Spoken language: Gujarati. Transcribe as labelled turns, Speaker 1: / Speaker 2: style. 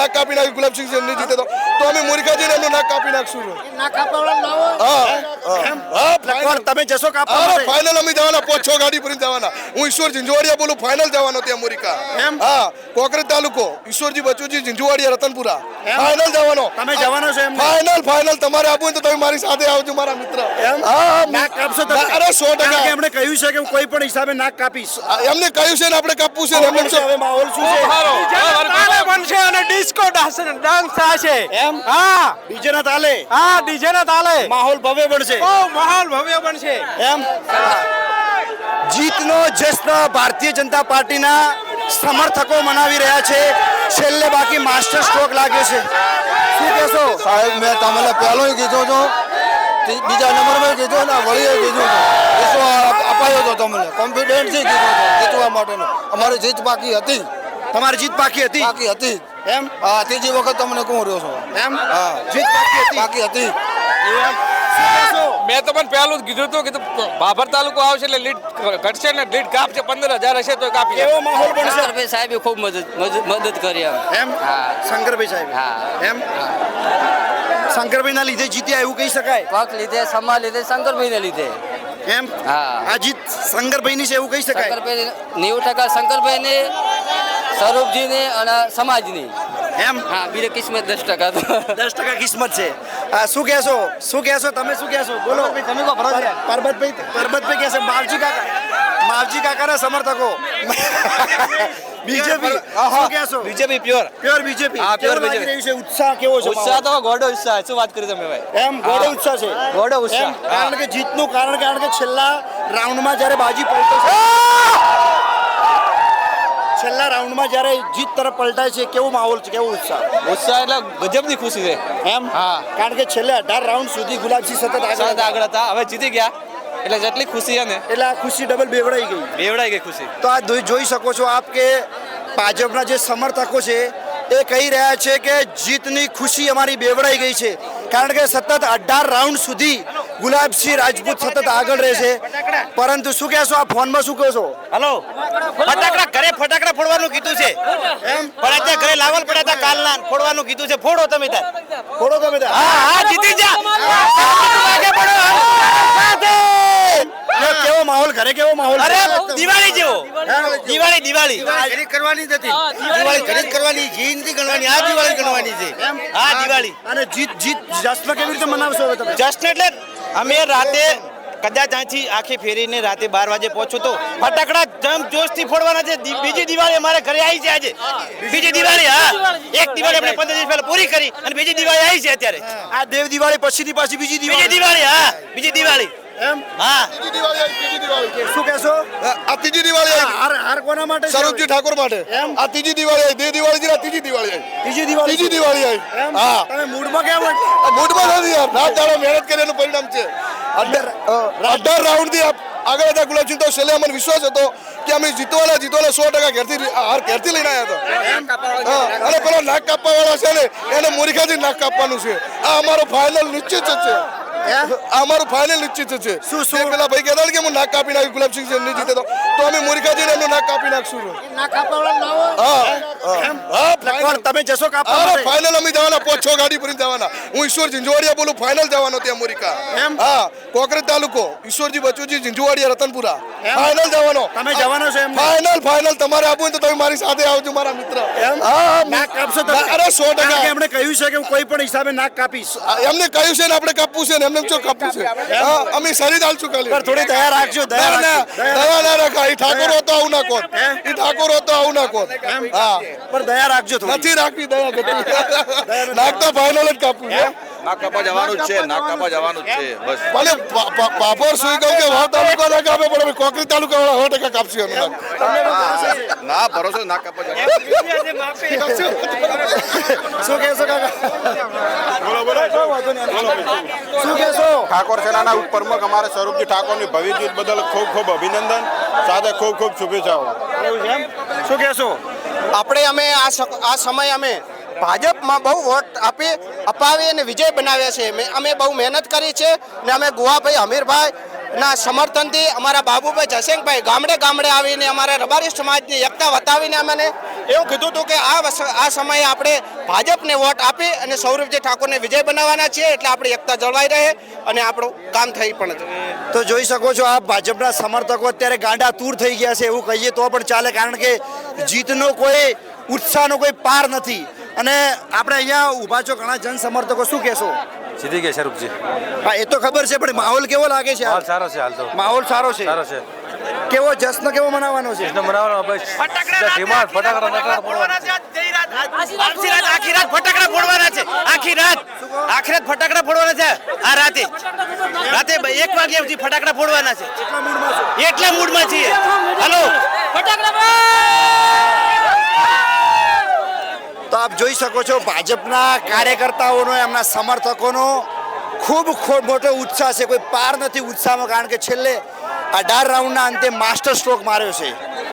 Speaker 1: નાક કાપી નાખ્યું ગુલાબસિંહ નહીં જીતે તો. તો અમે મૂર્ખાજીને એમનું નાક કાપી નાખશું હા.
Speaker 2: તમે જશો કાપવા
Speaker 1: ફાઇનલ અમે જવાના પાંચ છ ગાડી ભરીને જવાના. હું ઈશ્વર ઝીંઝુવાડિયા બોલું ફાઇનલ જવાનો ત્યાં મુરિકા
Speaker 2: એમ?
Speaker 1: હા કોકરેજ તાલુકો ઈશ્વરજી બચુજી ઝીંઝુવાડિયા રતનપુરા. ફાઇનલ જવાનો.
Speaker 2: તમે જવાનો છો?
Speaker 1: ફાઇનલ ફાઇનલ તમારે આપું હોય તો તમે મારી સાથે આવજો મારા મિત્ર.
Speaker 2: એમ?
Speaker 1: હા
Speaker 2: કાપશો તમે?
Speaker 1: અરે સો ટકા.
Speaker 2: એમણે કહ્યું છે કે હું કોઈ પણ હિસાબે નાક કાપીશ.
Speaker 1: એમને કહ્યું છે ને આપણે કાપવું છે એમને
Speaker 2: હવે માહોલ શું છે?
Speaker 3: તાલે બનશે અને ડિસ્કો ડાન્સ થશે.
Speaker 2: એમ?
Speaker 3: હા.
Speaker 2: ડીજે ના તાલે?
Speaker 3: હા ડીજે ના તાલે.
Speaker 2: માહોલ ભવ્ય બનશે.
Speaker 3: ઓ માહોલ ભવ્ય બનશે.
Speaker 2: એમ? જીતનો જશ્ન ભારતીય જનતા પાર્ટીના સમર્થકો મનાવી રહ્યા છે. છેલ્લે બાકી માસ્ટર સ્ટ્રોક લાગ્યો છે. શું કહેશો?
Speaker 1: સાહેબ મેં તમને પહેલો કીધો છો તી- બીજા નંબરમાં કીધો ને વળીએ કીધું અપાયો હતો તમને? કોન્ફિડન્સથી કીધો હતો જીતવા માટેનો. અમારી જીત બાકી હતી.
Speaker 2: તમારી જીત બાકી હતી?
Speaker 1: બાકી હતી.
Speaker 2: એમ?
Speaker 1: હા ત્રીજી વખત તમને કહું રહ્યો છો?
Speaker 2: એમ?
Speaker 1: હા.
Speaker 2: જીત બાકી હતી?
Speaker 1: બાકી હતી.
Speaker 2: એમ?
Speaker 4: મેં તો પણ પહેલું જ કીધું હતું કે બાબર તાલુકો આવશે એટલે લીડ ઘટશે ને લીડ કાપશે પંદર હજાર હશે તો કાપી
Speaker 2: એવો માહોલ પણ
Speaker 5: શંકરભાઈ સાહેબે ખૂબ મદદ મદદ- કરી એમ.
Speaker 2: એમ?
Speaker 5: હા.
Speaker 2: શંકરભાઈ સાહેબ?
Speaker 5: હા.
Speaker 2: એમ? શંકરભાઈ ના લીધે જીત્યા એવું કહી શકાય?
Speaker 5: પગ લીધે સમા લીધે શંકરભાઈ ને લીધે.
Speaker 2: એમ?
Speaker 5: હા.
Speaker 2: આ જીત શંકરભાઈ ની છે એવું કહી શકાય?
Speaker 5: શંકરભાઈ નેવું ટકા શંકરભાઈ ને સ્વરૂપજી ને અને સમાજની.
Speaker 2: એમ?
Speaker 5: હા બીજે કિસ્મત દસ ટકા
Speaker 2: દસ ટકા કિસ્મત છે. આ શું કહેશો? શું કહેશો? તમે શું કહેશો? બોલો. તમે કહો પરબતભાઈ પરબતભાઈ કહેશે માવજી કાકા માવજી કાકાના સમર્થકો. બીજેપી. શું કહેશો
Speaker 4: બીજેપી પ્યોર.
Speaker 2: Pure BJP.
Speaker 4: હા, પ્યોર.
Speaker 2: રહ્યું છે ઉત્સાહ કેવો છે
Speaker 4: ઉત્સાહ તો ગોડો ઉત્સાહ શું વાત કરી તમે ભાઈ?
Speaker 2: એમ ગોડો ઉત્સાહ છે.
Speaker 4: ગોડો ઉત્સાહ.
Speaker 2: કારણ કે જીતનું કારણ કારણ કે છેલ્લા રાઉન્ડમાં જ્યારે બાજી પલટે છે. છેલ્લા રાઉન્ડમાં જ્યારે જીત તરફ પલટાય છે કેવો માહોલ છે? કેવો ઉત્સાહ?
Speaker 4: ઉત્સાહ એટલે ગજબની ખુશી છે.
Speaker 2: એમ?
Speaker 4: હા.
Speaker 2: કારણ કે છેલ્લે અઢાર રાઉન્ડ સુધી ગુલાબસિંહ સતત. આગળ હતા.
Speaker 4: હવે જીતી ગયા. એટલે જેટલી ખુશી છે ને
Speaker 2: એટલે આ ખુશી ડબલ બેવડાઈ ગઈ
Speaker 4: બેવડાઈ ગઈ ખુશી
Speaker 2: તો આ જોઈ શકો છો આપ કે ભાજપના જે સમર્થકો છે એ કહી રહ્યા છે કે જીતની ખુશી અમારી બેવડાઈ ગઈ છે કારણ કે સતત અઢાર રાઉન્ડ સુધી ગુલાબસિંહ રાજપૂત સતત આગળ રહે છે પરંતુ શું કહેશો આ ફોનમાં શું કહેશો છો
Speaker 6: હલો ફટાકડા ઘરે ફટાકડા ફોડવાનું કીધું છે
Speaker 2: એમ
Speaker 6: ફટાકડા ઘરે લાવલ પડ્યા હતા કાલના ફોડવાનું કીધું છે ફોડો તમે તાર
Speaker 2: ફોડો તમે ત્યાં.
Speaker 6: હા હા જીતી જા આગે પડો સાથે.
Speaker 2: કેવો- કેવો માહોલ ઘરે કેવો માહોલ
Speaker 6: અરે દિવાળી જેવો. દિવાળી દિવાળી
Speaker 2: ખરીદ કરવાની હતી
Speaker 6: દિવાળી ખરીદ કરવાની જી નથી. ગણવાની આ દિવાળી ગણવાની છે. હા દિવાળી.
Speaker 2: અને જીત જીત જશ્ન કેવી રીતે મનાવશો તમે?
Speaker 6: જશ્ન એટલે અમે રાતે કદાચ અહીંથી આખી ફેરીને રાતે બાર વાગે પહોંચું તો ફટાકડા જમ જોશથી ફોડવાના છે. બીજી દિવાળી અમારે ઘરે આવી છે આજે. બીજી દિવાળી હા. એક દિવાળી આપણે પંદર દિવસ પહેલા પૂરી કરી અને બીજી દિવાળી આવી છે અત્યારે.
Speaker 2: આ દેવ દિવાળી પછીની પાછી બીજી
Speaker 6: બીજી
Speaker 2: દિવાળી.
Speaker 6: દિવાળી હા. બીજી દિવાળી.
Speaker 2: એમ?
Speaker 6: હા.
Speaker 1: ત્રીજી દિવાળી આવી, ત્રીજી દિવાળી
Speaker 2: શું કહેશો?
Speaker 1: આ ત્રીજી દિવાળી આવી.
Speaker 2: હાર હાર કોના માટે છે?
Speaker 1: સ્વરૂપજી ઠાકોર માટે.
Speaker 2: એમ?
Speaker 1: આ ત્રીજી દિવાળી આવી બે દિવાળી થી ત્રીજી દિવાળી આવી.
Speaker 2: ત્રીજી દિવાળી
Speaker 1: ત્રીજી દિવાળી આવી.
Speaker 2: એમ?
Speaker 1: હા.
Speaker 2: તમે મૂડમાં કેમ
Speaker 1: મૂડમાં નથી યાર. રાત દાડો મહેનત કરી પરિણામ છે. અઢાર અઢાર રાઉન્ડથી આગળ હતા ગુલાબસિંહ તો છેલ્લે અમને વિશ્વાસ હતો કે અમે જીતવાના જીતવાના સો ટકા ઘેરથી હાર ઘેરથી લઈને આવ્યા હતા. અને પેલો નાક કાપવા વાળા છે ને એને મોરિકાથી નાક કાપવાનું છે. આ અમારો ફાઇનલ નિશ્ચિત જ છે. આ અમારું ફાઇનલ નિશ્ચિત છે.
Speaker 2: શું- શું?
Speaker 1: પેલા ભાઈ કહેતા કે હું નાક કાપી નાખી ગુલાબસિંહ જીતે તો તો અમે મોરિકાજીને એમનું નાક કાપી નાખશું
Speaker 7: ના કાપાવાળા
Speaker 1: હા હા, હા
Speaker 2: તમે જશો કાપવા
Speaker 1: અરે ફાઇનલ અમે જવાના પાંચ ગાડી ભરીને જવાના. હું ઈશ્વર ઝીંઝુવાડિયા બોલું ફાઇનલ જવાનો ત્યાં મોરિકા
Speaker 2: એમ?
Speaker 1: હા કોકરેજ તાલુકો ઈશ્વરજી બચુજી ઝીંઝુવાડિયા રતનપુરા. ફાઇનલ જવાનો.
Speaker 2: તમે જવાનો છો એમ
Speaker 1: ફાઇનલ ફાઇનલ તમારે આપવું તો તમે મારી સાથે આવજો મારા મિત્ર.
Speaker 2: એમ?
Speaker 1: હા હા,
Speaker 2: નાક કાપશો તમે?
Speaker 1: અરે સો
Speaker 2: કારણ કે
Speaker 1: ટકા
Speaker 2: એમણે કહ્યું છે કે હું કોઈ પણ હિસાબે નાક કાપીશ.
Speaker 1: એમને કહ્યું છે ને આપણે કાપવું છે ને એમને શું કાપવું છે? હા અમે શરીર ખાલી.
Speaker 2: પર થોડી દયા રાખજો દયા દયા
Speaker 1: ના રખાય. ઈ ઠાકોર હતો આવું ના કોત. ઈ ઠાકોર હતો આવું ના કોત. હા.
Speaker 2: પર દયા રાખજો. થોડી.
Speaker 1: નથી રાખવી દયા ગતિ. નાખતા ફાઈનલ જ કાપવું છે
Speaker 8: નાક કાપા જવાનું છે નાક કાપા જવાનું છે બસ.
Speaker 1: ભલે પાપોર સુઈ કહું કે વાવ તાલુકા ના કાપે પણ અમે કોકરી તાલુકા વાળા 100 ટકા કાપશું અમે નાક.
Speaker 8: ના ભરોસો નાક કાપા જવાનું
Speaker 2: શું કહેશો કાકા? બોલો બોલો. શું કહેશો?
Speaker 9: ઠાકોર સેનાના ઉપપ્રમુખ અમારા સ્વરૂપજી ઠાકોરની ભવિષ્ય બદલ ખૂબ ખૂબ અભિનંદન. સાથે ખૂબ ખૂબ શુભેચ્છાઓ.
Speaker 2: એવું છે શું કહેશો?
Speaker 10: આપણે અમે આ આ સમય અમે ભાજપમાં બહુ વોટ આપી, અપાવી અને વિજય બનાવ્યા છે. અમે બહુ મહેનત કરી છે ને અમે ગુવાભાઈ હમીરભાઈ ના સમર્થનથી અમારા બાબુભાઈ જસેંગભાઈ ગામડે ગામડે આવીને અમારા રબારી સમાજની એકતા વતાવીને અમને એવું કીધું હતું કે આ આ સમયે આપણે ભાજપને વોટ આપી અને સૌરભજી ઠાકોરને વિજય બનાવવાના છીએ એટલે આપણી એકતા જળવાઈ રહે અને આપણું કામ થઈ પણ
Speaker 2: તો જોઈ શકો છો, આ ભાજપના સમર્થકો અત્યારે ગાંડા તૂર થઈ ગયા છે એવું કહીએ તો પણ ચાલે, કારણ કે જીતનો કોઈ ઉત્સાહનો કોઈ પાર નથી. અને આપણે અહીંયા ઊભા છો ઘણા જન સમર્થકો શું કહેશો?
Speaker 3: જીતી ગયા શરૂપજી
Speaker 2: હા એ તો ખબર છે પણ માહોલ કેવો લાગે છે? હાલ?
Speaker 3: સારો છે હાલ તો.
Speaker 2: માહોલ સારો છે?
Speaker 3: સારો છે.
Speaker 2: કેવો જશ્ન કેવો મનાવવાનો છે?
Speaker 3: મનાવવાનો બસ ફટાકડા ફટાકડા
Speaker 6: ફોડવાના છે. આખી રાત આખી રાત ફટાકડા ફોડવાના છે. આખી રાત આખી રાત ફટાકડા ફોડવાના છે. આ રાતે. રાતે એક વાગ્યા સુધી ફટાકડા ફોડવાના છે. એટલા મૂડમાં છીએ. હલો.
Speaker 2: તો આપ જોઈ શકો છો ભાજપના કાર્યકર્તાઓનો, એમના સમર્થકોનો ખૂબ મોટો ઉત્સાહ છે. કોઈ પાર નથી ઉત્સાહમાં, કારણ કે છેલ્લે અઢાર રાઉન્ડના અંતે માસ્ટર સ્ટ્રોક માર્યો છે.